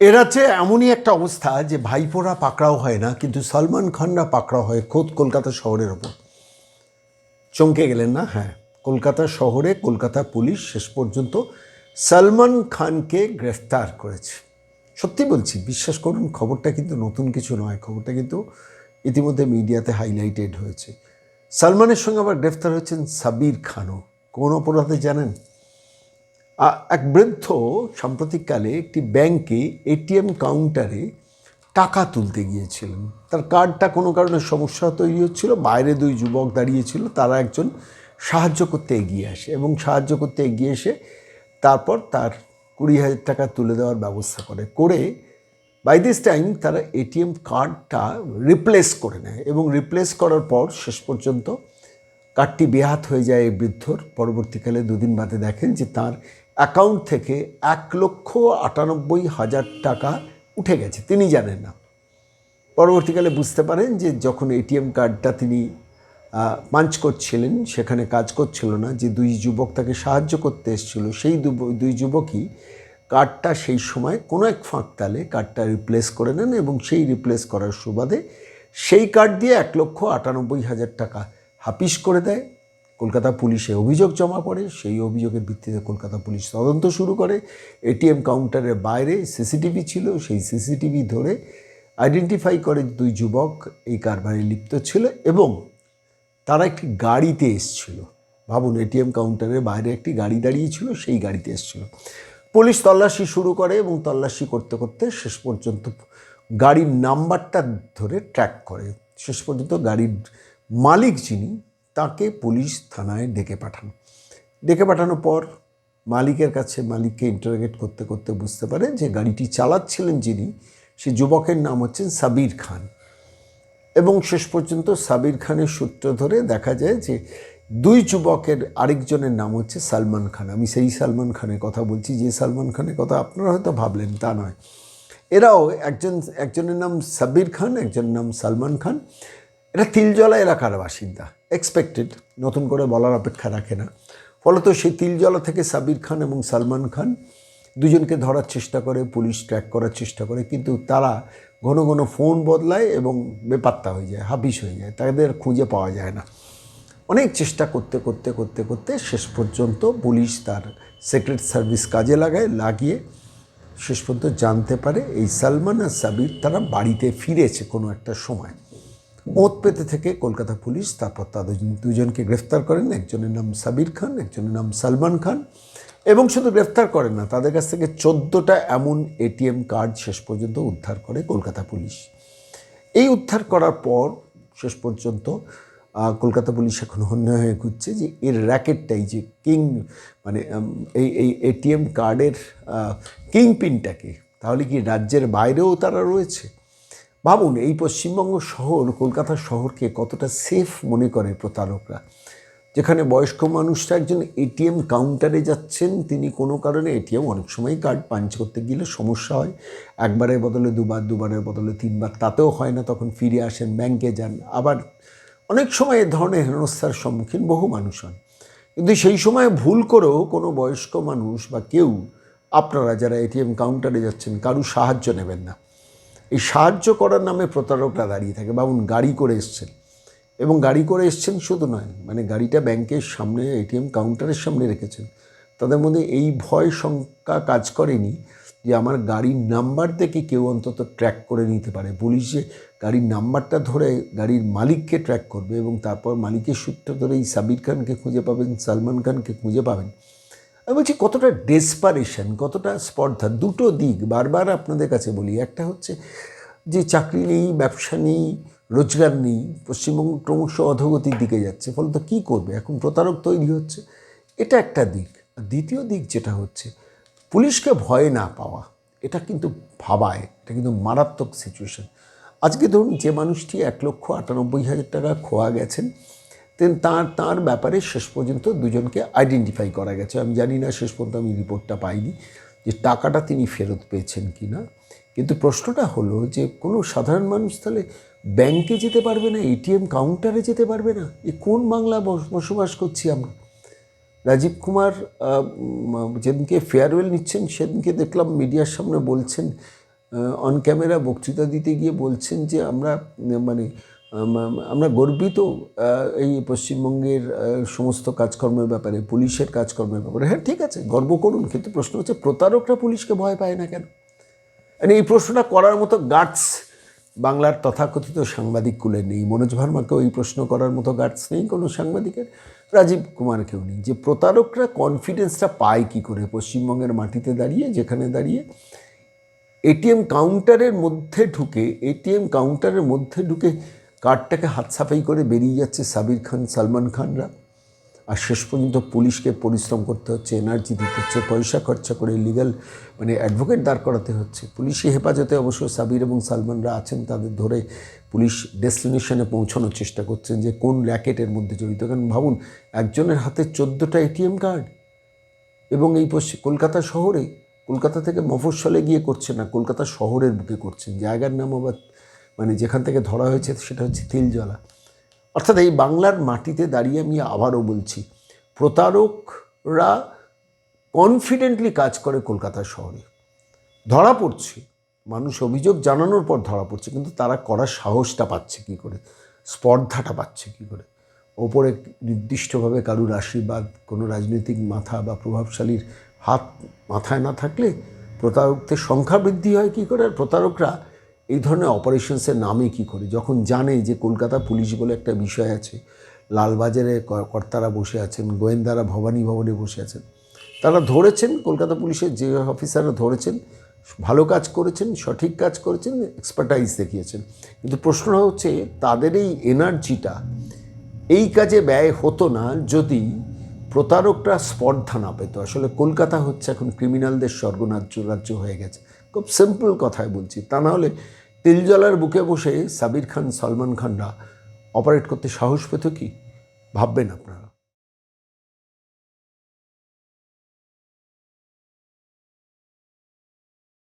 এর আছে এমনই একটা অবস্থা যে ভাইপোরা পাকড়াও হয় না, কিন্তু সলমান খানরা পাকড়াও হয় খোদ কলকাতা শহরের ওপর। চমকে গেলেন না? হ্যাঁ কলকাতা শহরে কলকাতা পুলিশ শেষ পর্যন্ত সলমান খানকে গ্রেফতার করেছে। সত্যি বলছি, বিশ্বাস করুন, খবরটা কিন্তু নতুন কিছু নয়। খবরটা কিন্তু ইতিমধ্যে মিডিয়াতে হাইলাইটেড হয়েছে। সলমানের সঙ্গে আবার গ্রেফতার হয়েছেন সাবির খানও। কোন অপরাধে জানেন? এক বৃদ্ধ সাম্প্রতিককালে একটি ব্যাংকে এটিএম কাউন্টারে টাকা তুলতে গিয়েছিলেন। তার কার্ডটা কোনো কারণে সমস্যা তৈরি হচ্ছিল, বাইরে দুই যুবক দাঁড়িয়েছিল তারা একজন সাহায্য করতে এগিয়ে আসে এবং সাহায্য করতে এগিয়ে এসে তারপর তার কুড়ি হাজার টাকা তুলে দেওয়ার ব্যবস্থা করে করে বাই দিস টাইম তারা এটিএম কার্ডটা রিপ্লেস করে নেয় এবং রিপ্লেস করার পর শেষ পর্যন্ত কার্ডটি বেহাত হয়ে যায় এই বৃদ্ধর। পরবর্তীকালে দুদিন বাদে দেখেন যে তার অ্যাকাউন্ট থেকে এক লক্ষ আটানব্বই হাজার টাকা উঠে গেছে। তিনি জানেন না। পরবর্তীকালে বুঝতে পারেন যে যখন এটিএম কার্ডটা তিনি পাঞ্চ করছিলেন, সেখানে কাজ করছিল না, যে দুই যুবক তাকে সাহায্য করতে এসেছিল, সেই দুই যুবকই কার্ডটা সেই সময় কোনো এক ফাঁক তালে কার্ডটা রিপ্লেস করে নেন এবং সেই রিপ্লেস করার সুবাদে সেই কার্ড দিয়ে এক লক্ষ আটানব্বই হাজার টাকা হাপিস করে দেয়। কলকাতা পুলিশে অভিযোগ জমা পড়ে, সেই অভিযোগের ভিত্তিতে কলকাতা পুলিশ তদন্ত শুরু করে। এটিএম কাউন্টারের বাইরে সিসিটিভি ছিল, সেই সিসিটিভি ধরে আইডেন্টিফাই করে দুই যুবক এই কারবারে লিপ্ত ছিল এবং তারা একটি গাড়িতে এসছিল। ভাবুন, এটিএম কাউন্টারের বাইরে একটি গাড়ি দাঁড়িয়েছিল সেই গাড়িতে এসছিল। পুলিশ তল্লাশি শুরু করে এবং তল্লাশি করতে করতে শেষ পর্যন্ত গাড়ির নাম্বারটা ধরে ট্র্যাক করে। শেষ পর্যন্ত গাড়ির মালিক যিনি তাকে পুলিশ থানায় ডেকে পাঠান। ডেকে পাঠানোর পর মালিকের কাছে মালিককে ইন্টারোগেট করতে করতে বুঝতে পারে যে গাড়িটি চালাচ্ছিলেন যিনি, সে যুবকের নাম হচ্ছেন সাবির খান। এবং শেষ পর্যন্ত সাবির খানের সূত্র ধরে দেখা যায় যে দুই যুবকের আরেকজনের নাম হচ্ছে সালমান খান। আমি সেই সালমান খানের কথা বলছি, যে সালমান খানের কথা আপনারা হয়তো ভাবলেন, তা নয়। এরাও একজন, একজনের নাম সাবির খান, একজনের নাম সালমান খান। এরা তিলজলা এলাকার বাসিন্দা। এক্সপেক্টেড নতুন করে বলার অপেক্ষা রাখে না। ফলত সেই তিলজলা থেকে সাবির খান এবং সালমান খান দুজনকে ধরার চেষ্টা করে, পুলিশ ট্র্যাক করার চেষ্টা করে, কিন্তু তারা ঘন ঘন ফোন বদলায় এবং বেপাত্তা হয়ে যায়, হাবিস হয়ে যায়, তাদের খুঁজে পাওয়া যায় না। অনেক চেষ্টা করতে করতে করতে করতে শেষ পর্যন্ত পুলিশ তার সিক্রেট সার্ভিস কাজে লাগায়, লাগিয়ে শেষ পর্যন্ত জানতে পারে এই সালমান আর সাবির তারা বাড়িতে ফিরেছে কোনো একটা সময়। মত পেতে থেকে কলকাতা পুলিশ, তারপর তাদের দুজনকে গ্রেফতার করেন। একজনের নাম সাবির খান, একজনের নাম সালমান খান। এবং শুধু গ্রেফতার করেন না, তাদের কাছ থেকে চোদ্দোটা এমন এটিএম কার্ড শেষ পর্যন্ত উদ্ধার করে কলকাতা পুলিশ। এই উদ্ধার করার পর শেষ পর্যন্ত কলকাতা পুলিশ এখন হন্য হয়ে ঘুরছে যে এর র্যাকেটটাই যে কিং মানে এই এই এটিএম কার্ডের কিং পিনটাকে তাহলে কি রাজ্যের বাইরেও তারা রয়েছে? ভাবুন, এই পশ্চিমবঙ্গ শহর, কলকাতা শহরকে কতটা সেফ মনে করে প্রতারকরা? যেখানে বয়স্ক মানুষটা একজন এটিএম কাউন্টারে যাচ্ছেন, তিনি কোনো কারণে এটিএম অনেক সময় কার্ড পাঞ্চ করতে গেলে সমস্যা হয়। একবারের বদলে দুবার, দুবারের বদলে তিনবার, তাতেও হয় না, তখন ফিরে আসেন ব্যাংকে যান। আবার অনেক সময় এ ধরনের হেনস্থার সম্মুখীন বহু মানুষ হন। কিন্তু সেই সময় ভুল করেও কোনো বয়স্ক মানুষ বা কেউ, আপনারা যারা এটিএম কাউন্টারে যাচ্ছেন কারু সাহায্য নেবেন না। এই সাহায্য করার নামে প্রতারকরা দাঁড়িয়ে থাকে ভাবুন গাড়ি করে এসছেন। এবং গাড়ি করে এসছেন শুধু নয় মানে গাড়িটা ব্যাংকের সামনে, এটিএম কাউন্টারের সামনে রেখেছেন। তাদের মধ্যে এই ভয় শঙ্কা কাজ করেনি যে আমার গাড়ির নাম্বার দেখে কেউ অন্তত ট্র্যাক করে নিতে পারে। পুলিশ যে গাড়ির নাম্বারটা ধরে গাড়ির মালিককে ট্র্যাক করবে এবং তারপর মালিকের সূত্র ধরে এই সাবির খানকে খুঁজে পাবেন, সালমান খানকে খুঁজে পাবেন আমি বলছি, কতটা ডেসপারেশন কতটা স্পর্ধা? দুটো দিক বারবার আপনাদের কাছে বলি। একটা হচ্ছে যে চাকরি নেই, ব্যবসা নেই, রোজগার নেই, পশ্চিমবঙ্গ ক্রমশ অধোগতির দিকে যাচ্ছে। ফলত কী করবে? এখন প্রতারক তৈরি হচ্ছে। এটা একটা দিক। দ্বিতীয় দিক যেটা হচ্ছে, পুলিশকে ভয় না পাওয়া, এটা কিন্তু ভাবায়, এটা কিন্তু মারাত্মক সিচুয়েশন আজকে ধরুন যে মানুষটি এক লক্ষ আটানব্বই হাজার টাকা খোয়া গেছেন তার তার ব্যাপারে শেষ পর্যন্ত দুজনকে আইডেন্টিফাই করা গেছে। আমি জানি না শেষ পর্যন্ত আমি রিপোর্টটা পাইনি যে টাকাটা তিনি ফেরত পেয়েছেন কি না কিন্তু প্রশ্নটা হলো যে কোনো সাধারণ মানুষ তাহলে ব্যাংকে যেতে পারবে না এটিএম কাউন্টারে যেতে পারবে না? এ কোন বাংলা বস- বসবাস করছি আমরা? রাজীব কুমার যেদিনকে ফেয়ারওয়েল নিচ্ছেন, সেদিনকে দেখলাম মিডিয়ার সামনে বলছেন অন ক্যামেরা বক্তৃতা দিতে গিয়ে বলছেন যে আমরা মানে আমরা গর্বিত এই পশ্চিমবঙ্গের সমস্ত কাজকর্মের ব্যাপারে, পুলিশের কাজকর্মের ব্যাপারে। হ্যাঁ ঠিক আছে, গর্ব করুন, কিন্তু প্রশ্ন হচ্ছে, প্রতারকরা পুলিশকে ভয় পায় না কেন? মানে এই প্রশ্নটা করার মতো গার্ডস, বাংলার তথাকথিত সাংবাদিক কুলে নেই। মনোজ ভার্মাকেও এই প্রশ্ন করার মতো গার্ডস নেই, কোনো সাংবাদিকের। রাজীব কুমারকেও নেই। যে প্রতারকরা কনফিডেন্সটা পায় কি করে? পশ্চিমবঙ্গের মাটিতে দাঁড়িয়ে, যেখানে দাঁড়িয়ে, এটিএম কাউন্টারের মধ্যে ঢুকে, এটিএম কাউন্টারের মধ্যে ঢুকে কার্ডটাকে হাত সাফাই করে বেরিয়ে যাচ্ছে সাবির খান, সালমান খানরা। আর শেষ পর্যন্ত পুলিশকে পরিশ্রম করতে হচ্ছে এনার্জি দিতে হচ্ছে, পয়সা খরচা করে লিগ্যাল মানে অ্যাডভোকেট দাঁড় করাতে হচ্ছে। পুলিশি হেফাজতে অবশ্য সাবির এবং সালমানরা আছেন, তাদের ধরে পুলিশ ডেস্টিনেশনে পৌঁছানোর চেষ্টা করছেন যে কোন র্যাকেটের মধ্যে জড়িত। কারণ ভাবুন, একজনের হাতে চোদ্দোটা এটিএম কার্ড এবং এই পশ্চিম কলকাতা শহরে, কলকাতা থেকে মফস্বলে গিয়ে করছে না, কলকাতা শহরের বুকে করছেন। জায়গার নাম আবার মানে যেখান থেকে ধরা হয়েছে সেটা হচ্ছে তিলজলা। অর্থাৎ এই বাংলার মাটিতে দাঁড়িয়ে আমি আবারও বলছি, প্রতারকরা কনফিডেন্টলি কাজ করে কলকাতা শহরে। ধরা পড়ছে, মানুষ অভিযোগ জানানোর পর ধরা পড়ছে, কিন্তু তারা করার সাহসটা পাচ্ছে কি করে? স্পর্ধাটা পাচ্ছে কি করে? ওপরে নির্দিষ্টভাবে কারুর আশীর্বাদ, কোনো রাজনৈতিক মাথা বা প্রভাবশালীর হাত মাথায় না থাকলে প্রতারকদের সংখ্যা বৃদ্ধি হয় কী করে? আর প্রতারকরা এই ধরনের অপারেশনসের নামে কি করে? যখন জানে যে কলকাতা পুলিশ বলে একটা বিষয় আছে, লালবাজারে কর্তারা বসে আছেন, গোয়েন্দারা ভবানী ভবনে বসে আছেন, তারা ধরেছেন, কলকাতা পুলিশের যে অফিসাররা ধরেছেন, ভালো কাজ করেছেন, সঠিক কাজ করেছেন এক্সপার্টাইজ দেখিয়েছেন। কিন্তু প্রশ্ন হচ্ছে, তাদের এই এনার্জিটা এই কাজে ব্যয় হতো না যদি প্রতারকরা স্পর্ধা না পেত। আসলে কলকাতা হচ্ছে এখন ক্রিমিনালদের স্বর্গরাজ্য, রাজ্য হয়ে গেছে। খুব সিম্পল কথায় বলছি। তা না হলে তিলজলার বুকে বসে সাবির খান, সলমান খানরা অপারেট করতে সাহস পেত কি? ভাববেন আপনারা।